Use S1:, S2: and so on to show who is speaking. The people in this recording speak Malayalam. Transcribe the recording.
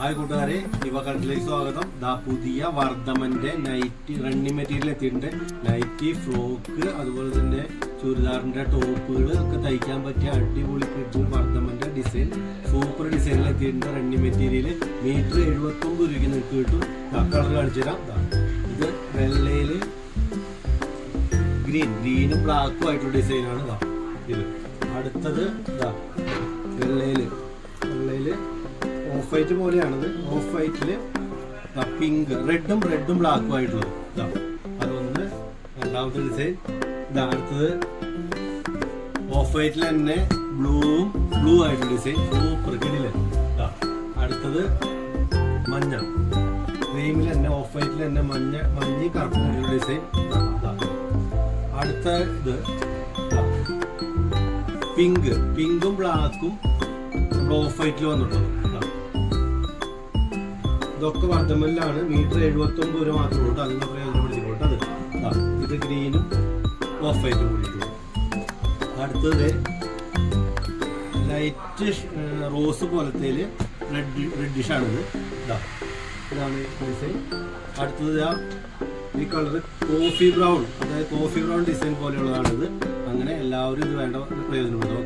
S1: ഹായ് കൂട്ടുകാരെ യുവകട്ടിലേക്ക് സ്വാഗതം. ദാ പുതിയ വർദ്ധമന്റെ നൈറ്റി റണ്ണിങ് മെറ്റീരിയൽ എത്തിയിട്ടുണ്ട്. നൈറ്റി ഫ്രോക്ക് അതുപോലെ തന്നെ ചുരിദാറിന്റെ ടോപ്പുകൾ ഒക്കെ തയ്ക്കാൻ പറ്റിയ അടിപൊളി കിട്ടും വർദ്ധമന്റെ ഡിസൈൻ സൂപ്പർ ഡിസൈനിൽ എത്തിയിട്ടുണ്ട് റണ്ണിങ് മെറ്റീരിയൽ മീറ്റർ എഴുപത്തി ഒമ്പത് രൂപയ്ക്ക് നിങ്ങൾക്ക് കിട്ടും. കളർ കാണിച്ചു തരാം. ഇത് വെള്ളയിൽ ഗ്രീൻ ഗ്രീനും ബ്ലാക്കും ആയിട്ടുള്ള ഡിസൈനാണ് ഇതാ ഇത് അടുത്തത് ഇതാ വെള്ളയിൽ വെള്ളയിൽ ഓഫ് വൈറ്റ് പോലെയാണത് ഓഫ് വൈറ്റിൽ പിങ്ക് റെഡും റെഡും ബ്ലാക്കും ആയിട്ടുള്ളത്. അതൊന്ന് രണ്ടാമത്തെ ഡിസൈൻ ഇതാ അടുത്തത് ഓഫ് വൈറ്റിൽ തന്നെ ബ്ലൂവും ബ്ലൂ ആയിട്ടുള്ള ഡിസൈൻ ബ്ലൂ ഇതാ അടുത്തത് മഞ്ഞ. ക്രീമിൽ തന്നെ ഓഫ് വൈറ്റിൽ തന്നെ മഞ്ഞ മഞ്ഞ കറുപ്പും ഡിസൈൻ അടുത്ത ഇത്. പിങ്ക് പിങ്കും ബ്ലാക്കും ഓഫ് വൈറ്റിൽ വന്നിട്ടുള്ളത്. ഇതൊക്കെ വർദ്ധമല്ലാണ് മീറ്റർ എഴുപത്തി ഒമ്പത് രൂപ മാത്രമേ ഉള്ളൂ. അതിന്റെ പ്രയോജനപ്പെടുത്തിക്കോട്ടെ അത് ഇതാ. ഗ്രീനും ഓഫ് ആയിട്ട് കൂടിയിട്ടുള്ളൂ അടുത്തത് ലൈറ്റ് റോസ് പോലത്തെ റെഡ് റെഡിഷാണിത് ഇതാ ഇതാണ് ഡിസൈൻ. അടുത്തത് ആ ഈ കളർ കോഫി ബ്രൗൺ. അതായത് കോഫി ബ്രൗൺ ഡിസൈൻ പോലെയുള്ളതാണിത്. അങ്ങനെ എല്ലാവരും ഇത് വേണ്ട പ്രയോജനപ്പെടുത്തും